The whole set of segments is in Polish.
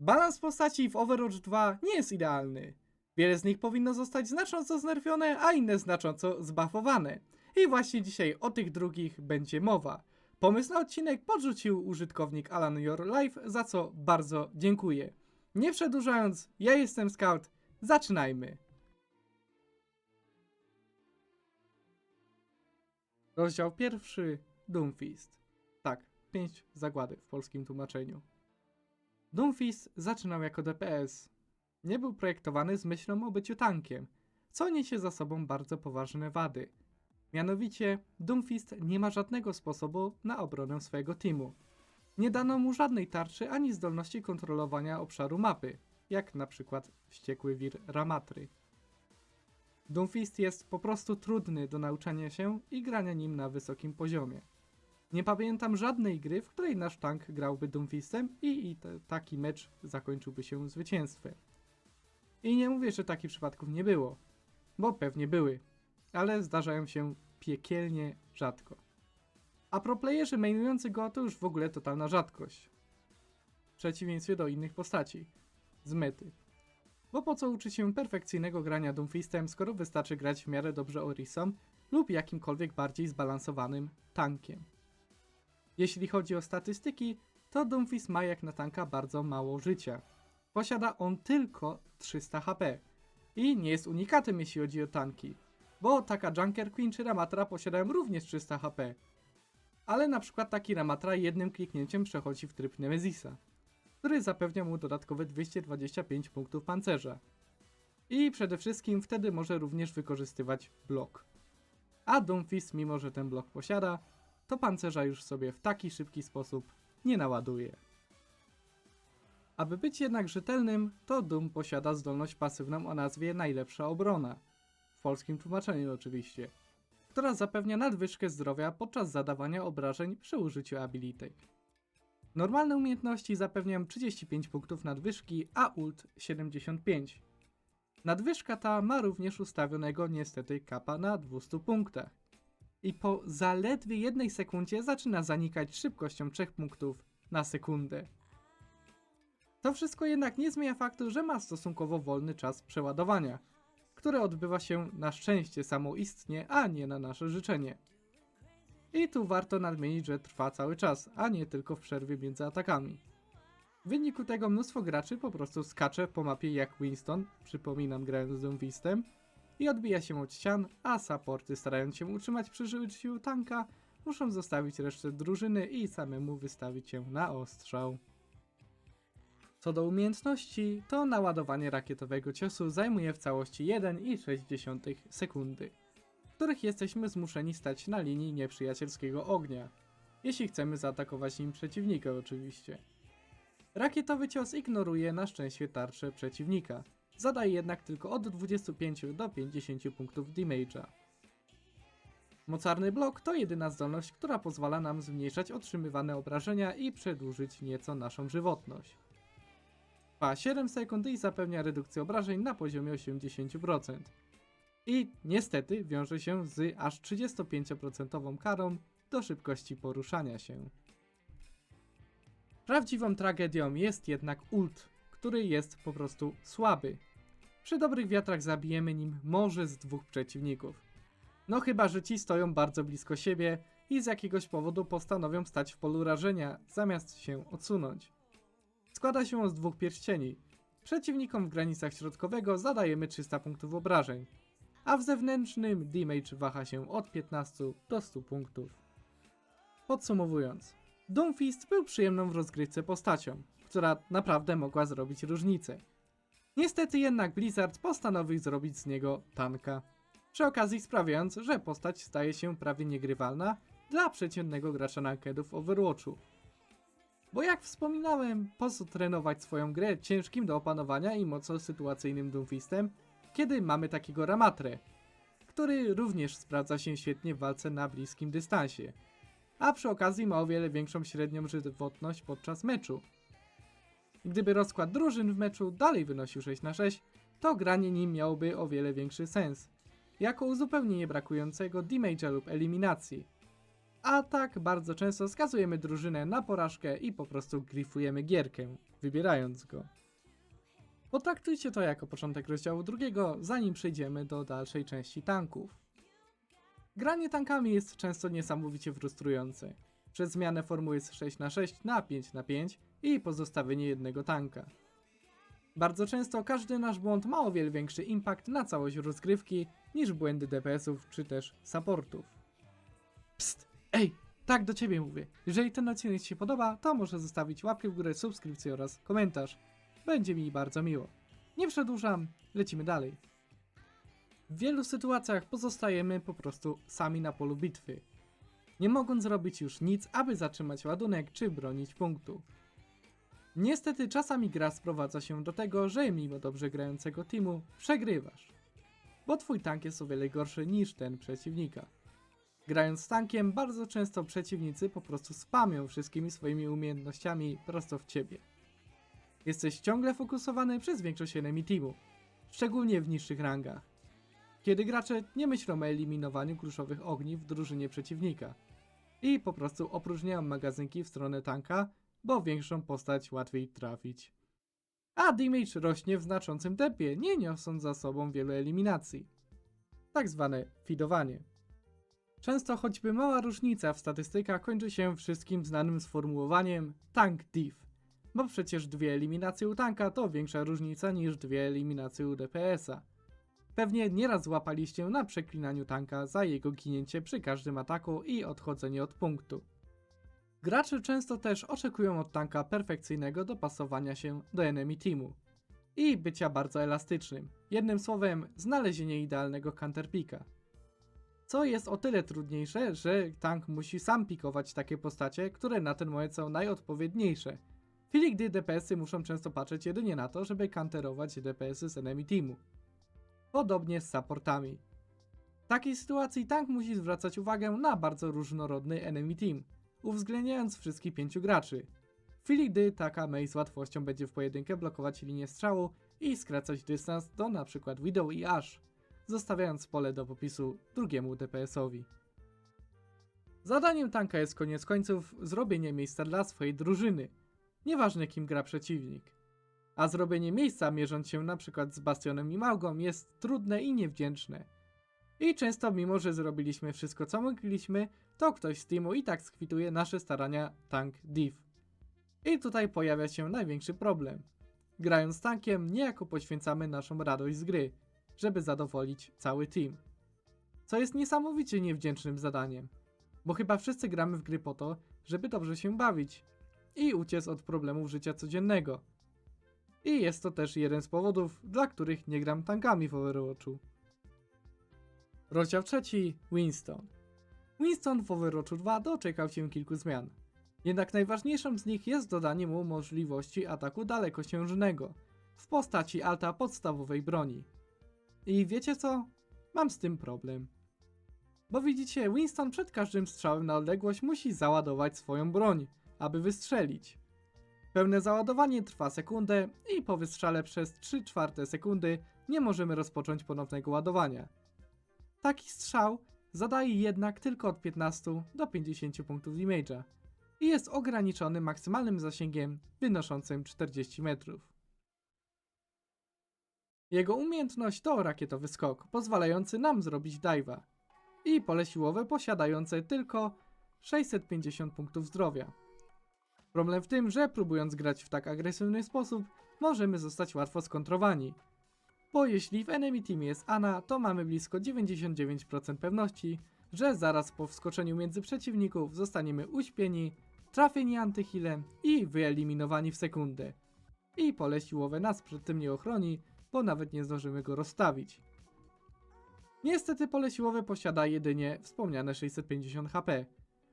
Balans postaci w Overwatch 2 nie jest idealny. Wiele z nich powinno zostać znacząco znerfione, a inne znacząco zbuffowane. I właśnie dzisiaj o tych drugich będzie mowa. Pomysł na odcinek podrzucił użytkownik Alan Your Life, za co bardzo dziękuję. Nie przedłużając, ja jestem Scout, zaczynajmy. Rozdział pierwszy Doomfist. Tak, 5 zagłady w polskim tłumaczeniu. Doomfist zaczynał jako DPS. Nie był projektowany z myślą o byciu tankiem, co niesie za sobą bardzo poważne wady. Mianowicie, Doomfist nie ma żadnego sposobu na obronę swojego teamu. Nie dano mu żadnej tarczy ani zdolności kontrolowania obszaru mapy, jak na przykład wściekły wir Ramatry. Doomfist jest po prostu trudny do nauczania się i grania nim na wysokim poziomie. Nie pamiętam żadnej gry, w której nasz tank grałby Doomfistem i, i taki mecz zakończyłby się zwycięstwem. I nie mówię, że takich przypadków nie było, bo pewnie były, ale zdarzają się piekielnie rzadko. A proplayerzy mainujący go to już w ogóle totalna rzadkość. W przeciwieństwie do innych postaci. Z mety. Bo po co uczyć się perfekcyjnego grania Doomfistem, skoro wystarczy grać w miarę dobrze Orisą lub jakimkolwiek bardziej zbalansowanym tankiem. Jeśli chodzi o statystyki, to Doomfist ma jak na tanka bardzo mało życia. Posiada on tylko 300 HP. I nie jest unikatem jeśli chodzi o tanki, bo taka Junker Queen czy Ramatra posiadają również 300 HP. Ale na przykład taki Ramatra jednym kliknięciem przechodzi w tryb Nemezisa, który zapewnia mu dodatkowe 225 punktów pancerza. I przede wszystkim wtedy może również wykorzystywać blok. A Doomfist, mimo że ten blok posiada, to pancerza już sobie w taki szybki sposób nie naładuje. Aby być jednak rzetelnym, to Doom posiada zdolność pasywną o nazwie Najlepsza Obrona, w polskim tłumaczeniu oczywiście, która zapewnia nadwyżkę zdrowia podczas zadawania obrażeń przy użyciu abilitek. Normalne umiejętności zapewniają 35 punktów nadwyżki, a ult 75. Nadwyżka ta ma również ustawionego niestety kapa na 200 punktach i po zaledwie jednej sekundzie zaczyna zanikać szybkością 3 punktów na sekundę. To wszystko jednak nie zmienia faktu, że ma stosunkowo wolny czas przeładowania, który odbywa się na szczęście samoistnie, a nie na nasze życzenie. I tu warto nadmienić, że trwa cały czas, a nie tylko w przerwie między atakami. W wyniku tego mnóstwo graczy po prostu skacze po mapie jak Winston, przypominam grając z Doomfistem, i odbija się od ścian, a supporty starając się utrzymać przy życiu tanka, muszą zostawić resztę drużyny i samemu wystawić się na ostrzał. Co do umiejętności, to naładowanie rakietowego ciosu zajmuje w całości 1,6 sekundy, w których jesteśmy zmuszeni stać na linii nieprzyjacielskiego ognia, jeśli chcemy zaatakować nim przeciwnika oczywiście. Rakietowy cios ignoruje na szczęście tarczę przeciwnika, zadaje jednak tylko od 25 do 50 punktów damage'a. Mocarny blok to jedyna zdolność, która pozwala nam zmniejszać otrzymywane obrażenia i przedłużyć nieco naszą żywotność. Trwa 7 sekund i zapewnia redukcję obrażeń na poziomie 80%. I niestety wiąże się z aż 35% karą do szybkości poruszania się. Prawdziwą tragedią jest jednak ult, który jest po prostu słaby. Przy dobrych wiatrach zabijemy nim może z dwóch przeciwników. No chyba, że ci stoją bardzo blisko siebie i z jakiegoś powodu postanowią stać w polu rażenia, zamiast się odsunąć. Składa się on z dwóch pierścieni. Przeciwnikom w granicach środkowego zadajemy 300 punktów obrażeń, a w zewnętrznym damage waha się od 15 do 100 punktów. Podsumowując, Doomfist był przyjemną w rozgrywce postacią, która naprawdę mogła zrobić różnicę. Niestety jednak Blizzard postanowił zrobić z niego tanka. Przy okazji sprawiając, że postać staje się prawie niegrywalna dla przeciętnego gracza rankedów w Overwatchu. Bo jak wspominałem, po co trenować swoją grę ciężkim do opanowania i mocno sytuacyjnym Doomfistem, kiedy mamy takiego Ramatrę, który również sprawdza się świetnie w walce na bliskim dystansie, a przy okazji ma o wiele większą średnią żywotność podczas meczu. Gdyby rozkład drużyn w meczu dalej wynosił 6 na 6, to granie nim miałoby o wiele większy sens, jako uzupełnienie brakującego damage'a lub eliminacji. A tak bardzo często skazujemy drużynę na porażkę i po prostu grifujemy gierkę, wybierając go. Potraktujcie to jako początek rozdziału drugiego, zanim przejdziemy do dalszej części tanków. Granie tankami jest często niesamowicie frustrujące. Przez zmianę formuły z 6 na 6 na 5 na 5 i pozostawienie jednego tanka. Bardzo często każdy nasz błąd ma o wiele większy impact na całość rozgrywki niż błędy DPS-ów czy też supportów. Psst, ej, tak do ciebie mówię. Jeżeli ten odcinek ci się podoba, to może zostawić łapkę w górę, subskrypcję oraz komentarz. Będzie mi bardzo miło. Nie przedłużam, lecimy dalej. W wielu sytuacjach pozostajemy po prostu sami na polu bitwy, nie mogąc zrobić już nic, aby zatrzymać ładunek czy bronić punktu. Niestety czasami gra sprowadza się do tego, że mimo dobrze grającego teamu przegrywasz, bo twój tank jest o wiele gorszy niż ten przeciwnika. Grając z tankiem, bardzo często przeciwnicy po prostu spamią wszystkimi swoimi umiejętnościami prosto w ciebie. Jesteś ciągle fokusowany przez większość enemy teamu, szczególnie w niższych rangach. Kiedy gracze nie myślą o eliminowaniu kluczowych ogni w drużynie przeciwnika i po prostu opróżniają magazynki w stronę tanka, bo większą postać łatwiej trafić. A damage rośnie w znaczącym tempie, nie niosąc za sobą wielu eliminacji. Tak zwane fidowanie. Często choćby mała różnica w statystykach kończy się wszystkim znanym sformułowaniem tank div, bo przecież dwie eliminacje u tanka to większa różnica niż dwie eliminacje u DPS-a. Pewnie nieraz złapaliście na przeklinaniu tanka za jego ginięcie przy każdym ataku i odchodzenie od punktu. Gracze często też oczekują od tanka perfekcyjnego dopasowania się do enemy teamu i bycia bardzo elastycznym. Jednym słowem, znalezienie idealnego counterpika. Co jest o tyle trudniejsze, że tank musi sam pikować takie postacie, które na ten moment są najodpowiedniejsze. W chwili gdy DPS-y muszą często patrzeć jedynie na to, żeby counterować DPS-y z enemy teamu. Podobnie z supportami. W takiej sytuacji tank musi zwracać uwagę na bardzo różnorodny enemy team, uwzględniając wszystkich pięciu graczy. W chwili gdy taka Mei z łatwością będzie w pojedynkę blokować linię strzału i skracać dystans do np. Widow i Ash, zostawiając pole do popisu drugiemu DPS-owi. Zadaniem tanka jest koniec końców zrobienie miejsca dla swojej drużyny, nieważne kim gra przeciwnik. A zrobienie miejsca mierząc się np. z Bastionem i Małgą jest trudne i niewdzięczne. I często mimo, że zrobiliśmy wszystko co mogliśmy, to ktoś z teamu i tak skwituje nasze starania tank div. I tutaj pojawia się największy problem. Grając tankiem niejako poświęcamy naszą radość z gry, żeby zadowolić cały team. Co jest niesamowicie niewdzięcznym zadaniem, bo chyba wszyscy gramy w gry po to, żeby dobrze się bawić i uciec od problemów życia codziennego. I jest to też jeden z powodów, dla których nie gram tankami w Overwatchu. Rozdział trzeci Winston. Winston w Overwatchu 2 doczekał się kilku zmian. Jednak najważniejszą z nich jest dodanie mu możliwości ataku dalekosiężnego w postaci alta podstawowej broni. I wiecie co? Mam z tym problem. Bo widzicie, Winston przed każdym strzałem na odległość musi załadować swoją broń, aby wystrzelić. Pełne załadowanie trwa sekundę i po wystrzale przez 3 czwarte sekundy nie możemy rozpocząć ponownego ładowania. Taki strzał zadaje jednak tylko od 15 do 50 punktów damage'a i jest ograniczony maksymalnym zasięgiem wynoszącym 40 metrów. Jego umiejętność to rakietowy skok, pozwalający nam zrobić dive'a i pole siłowe posiadające tylko 650 punktów zdrowia. Problem w tym, że próbując grać w tak agresywny sposób, możemy zostać łatwo skontrowani. Bo jeśli w enemy teamie jest Ana, to mamy blisko 99% pewności, że zaraz po wskoczeniu między przeciwników zostaniemy uśpieni, trafieni antyhilem i wyeliminowani w sekundę. I pole siłowe nas przed tym nie ochroni, bo nawet nie zdążymy go rozstawić. Niestety pole siłowe posiada jedynie wspomniane 650 HP,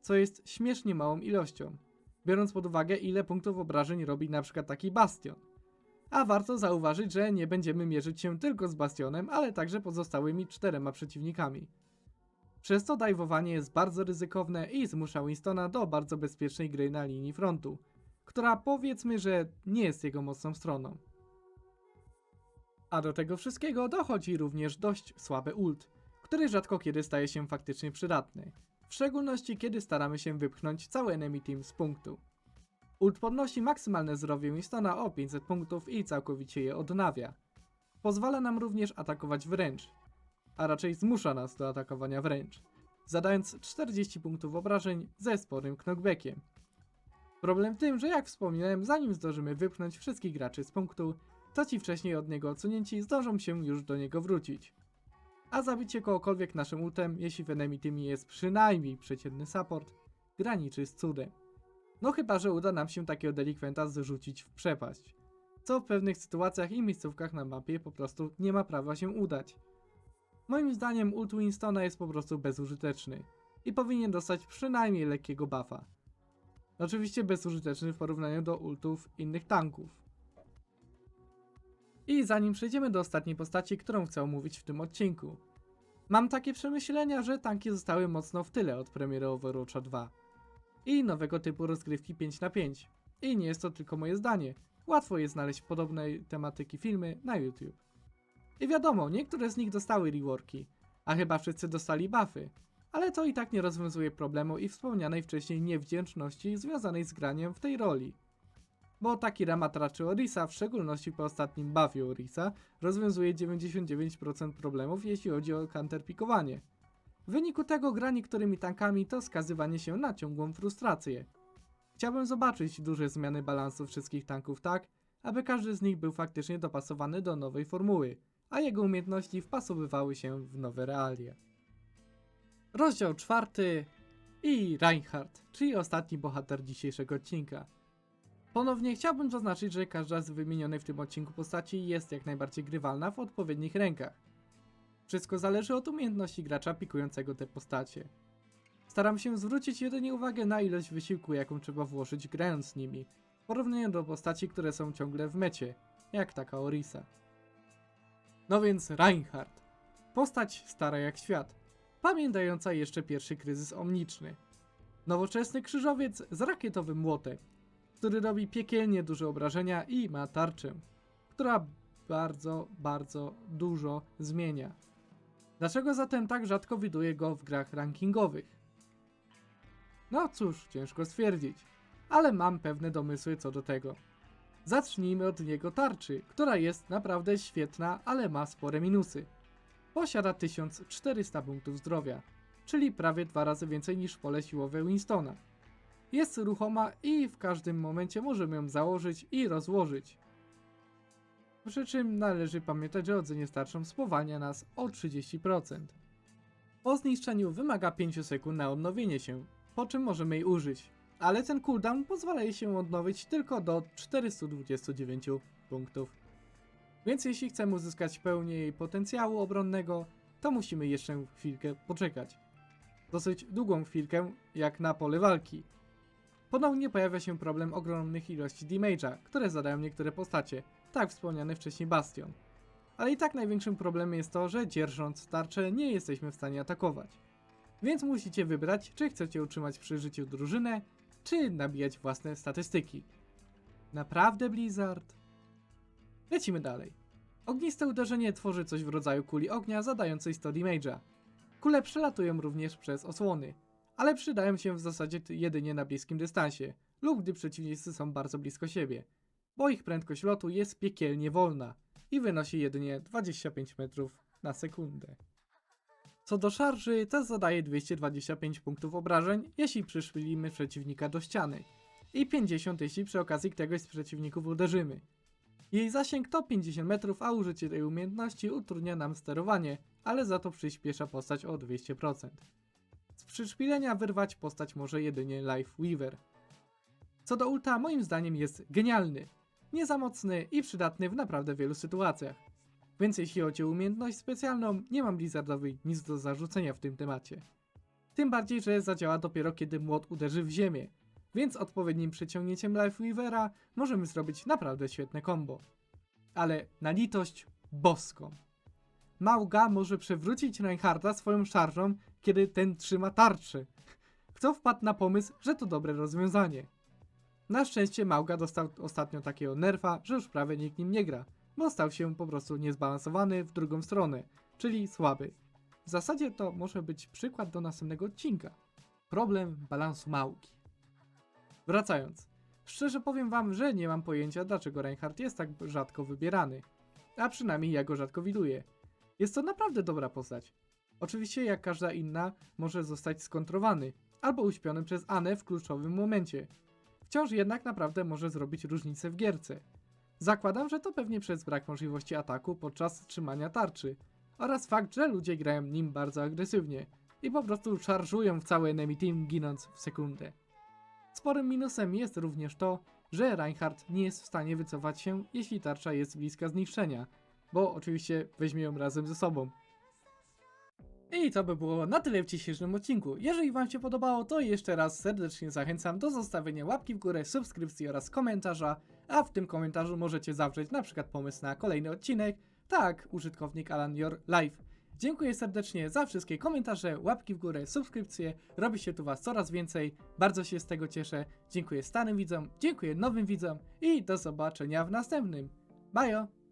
co jest śmiesznie małą ilością, biorąc pod uwagę ile punktów obrażeń robi np. taki bastion. A warto zauważyć, że nie będziemy mierzyć się tylko z bastionem, ale także pozostałymi czterema przeciwnikami. Przez to dajwowanie jest bardzo ryzykowne i zmusza Winstona do bardzo bezpiecznej gry na linii frontu, która powiedzmy, że nie jest jego mocną stroną. A do tego wszystkiego dochodzi również dość słaby ult, który rzadko kiedy staje się faktycznie przydatny. W szczególności kiedy staramy się wypchnąć cały enemy team z punktu. Ult podnosi maksymalne zdrowie Winstona o 500 punktów i całkowicie je odnawia. Pozwala nam również atakować wręcz, a raczej zmusza nas do atakowania wręcz, zadając 40 punktów obrażeń ze sporym knockbackiem. Problem w tym, że jak wspomniałem, zanim zdążymy wypchnąć wszystkich graczy z punktu, to ci wcześniej od niego odsunięci zdążą się już do niego wrócić. A zabicie kogokolwiek naszym ultem, jeśli w enemy teamie jest przynajmniej przeciętny support, graniczy z cudem. No chyba, że uda nam się takiego delikwenta zrzucić w przepaść. Co w pewnych sytuacjach i miejscówkach na mapie po prostu nie ma prawa się udać. Moim zdaniem ult Winstona jest po prostu bezużyteczny i powinien dostać przynajmniej lekkiego buffa. Oczywiście bezużyteczny w porównaniu do ultów innych tanków. I zanim przejdziemy do ostatniej postaci, którą chcę omówić w tym odcinku. Mam takie przemyślenia, że tanki zostały mocno w tyle od premiery Overwatcha 2 i nowego typu rozgrywki 5 na 5 I nie jest to tylko moje zdanie. Łatwo jest znaleźć podobnej tematyki filmy na YouTube. I wiadomo, niektóre z nich dostały reworki, a chyba wszyscy dostali buffy, ale to i tak nie rozwiązuje problemu i wspomnianej wcześniej niewdzięczności związanej z graniem w tej roli. Bo taki ramat raczy Orisa, w szczególności po ostatnim buffie Orisa, rozwiązuje 99% problemów jeśli chodzi o counterpikowanie. W wyniku tego gra niektórymi tankami to skazywanie się na ciągłą frustrację. Chciałbym zobaczyć duże zmiany balansu wszystkich tanków tak, aby każdy z nich był faktycznie dopasowany do nowej formuły, a jego umiejętności wpasowywały się w nowe realia. Rozdział czwarty i Reinhardt, czyli ostatni bohater dzisiejszego odcinka. Ponownie chciałbym zaznaczyć, że każda z wymienionych w tym odcinku postaci jest jak najbardziej grywalna w odpowiednich rękach. Wszystko zależy od umiejętności gracza pikującego te postacie. Staram się zwrócić jedynie uwagę na ilość wysiłku, jaką trzeba włożyć grając nimi, w porównaniu do postaci, które są ciągle w mecie, jak taka Orisa. No więc Reinhardt. Postać stara jak świat, pamiętająca jeszcze pierwszy kryzys omniczny. Nowoczesny krzyżowiec z rakietowym młotem, który robi piekielnie duże obrażenia i ma tarczę, która bardzo, bardzo dużo zmienia. Dlaczego zatem tak rzadko widuję go w grach rankingowych? No cóż, ciężko stwierdzić, ale mam pewne domysły co do tego. Zacznijmy od jego tarczy, która jest naprawdę świetna, ale ma spore minusy. Posiada 1400 punktów zdrowia, czyli prawie dwa razy więcej niż pole siłowe Winstona. Jest ruchoma i w każdym momencie możemy ją założyć i rozłożyć. Przy czym należy pamiętać, że rodzenie starczą spowalnia nas o 30%. Po zniszczeniu wymaga 5 sekund na odnowienie się, po czym możemy jej użyć, ale ten cooldown pozwala jej się odnowić tylko do 429 punktów. Więc jeśli chcemy uzyskać pełnię jej potencjału obronnego, to musimy jeszcze chwilkę poczekać. Dosyć długą chwilkę, jak na pole walki. Ponownie pojawia się problem ogromnych ilości damage'a, które zadają niektóre postacie, tak wspomniany wcześniej Bastion. Ale i tak największym problemem jest to, że dzierżąc tarczę nie jesteśmy w stanie atakować. Więc musicie wybrać, czy chcecie utrzymać przy życiu drużynę, czy nabijać własne statystyki. Naprawdę Blizzard? Lecimy dalej. Ogniste uderzenie tworzy coś w rodzaju kuli ognia zadającej 100 damage'a. Kule przelatują również przez osłony, ale przydają się w zasadzie jedynie na bliskim dystansie lub gdy przeciwnicy są bardzo blisko siebie, bo ich prędkość lotu jest piekielnie wolna i wynosi jedynie 25 metrów na sekundę. Co do szarży, to zadaje 225 punktów obrażeń, jeśli przyszpilimy przeciwnika do ściany i 50 jeśli przy okazji któregoś z przeciwników uderzymy. Jej zasięg to 50 metrów, a użycie tej umiejętności utrudnia nam sterowanie, ale za to przyspiesza postać o 200%. Z przyszpilenia wyrwać postać może jedynie Life Weaver. Co do ulta, moim zdaniem jest genialny, nie za mocny i przydatny w naprawdę wielu sytuacjach. Więc jeśli chodzi o umiejętność specjalną, nie mam Blizzardowi nic do zarzucenia w tym temacie. Tym bardziej, że zadziała dopiero kiedy młot uderzy w ziemię, więc odpowiednim przyciągnięciem Lifeweavera możemy zrobić naprawdę świetne combo. Ale na litość boską. Mauga może przewrócić Reinharda swoją szarżą, kiedy ten trzyma tarczę. Kto wpadł na pomysł, że to dobre rozwiązanie? Na szczęście Mauga dostał ostatnio takiego nerfa, że już prawie nikt nim nie gra, bo stał się po prostu niezbalansowany w drugą stronę, czyli słaby. W zasadzie to może być przykład do następnego odcinka. problem balansu małki. Wracając. Szczerze powiem wam, że nie mam pojęcia, dlaczego Reinhardt jest tak rzadko wybierany. A przynajmniej ja go rzadko widuję. Jest to naprawdę dobra postać. Oczywiście, jak każda inna, może zostać skontrowany albo uśpiony przez Anę w kluczowym momencie. Wciąż jednak naprawdę może zrobić różnicę w gierce. Zakładam, że to pewnie przez brak możliwości ataku podczas trzymania tarczy oraz fakt, że ludzie grają nim bardzo agresywnie i po prostu szarżują w cały enemy team ginąc w sekundę. Sporym minusem jest również to, że Reinhardt nie jest w stanie wycofać się, jeśli tarcza jest bliska zniszczenia, bo oczywiście weźmie ją razem ze sobą. I to by było na tyle w dzisiejszym odcinku. Jeżeli Wam się podobało, to jeszcze raz serdecznie zachęcam do zostawienia łapki w górę, subskrypcji oraz komentarza, a w tym komentarzu możecie zawrzeć na przykład pomysł na kolejny odcinek, tak, użytkownik Alan Your Life. Dziękuję serdecznie za wszystkie komentarze, łapki w górę, subskrypcje. Robi się tu Was coraz więcej. Bardzo się z tego cieszę. Dziękuję starym widzom, dziękuję nowym widzom i do zobaczenia w następnym. Bajo!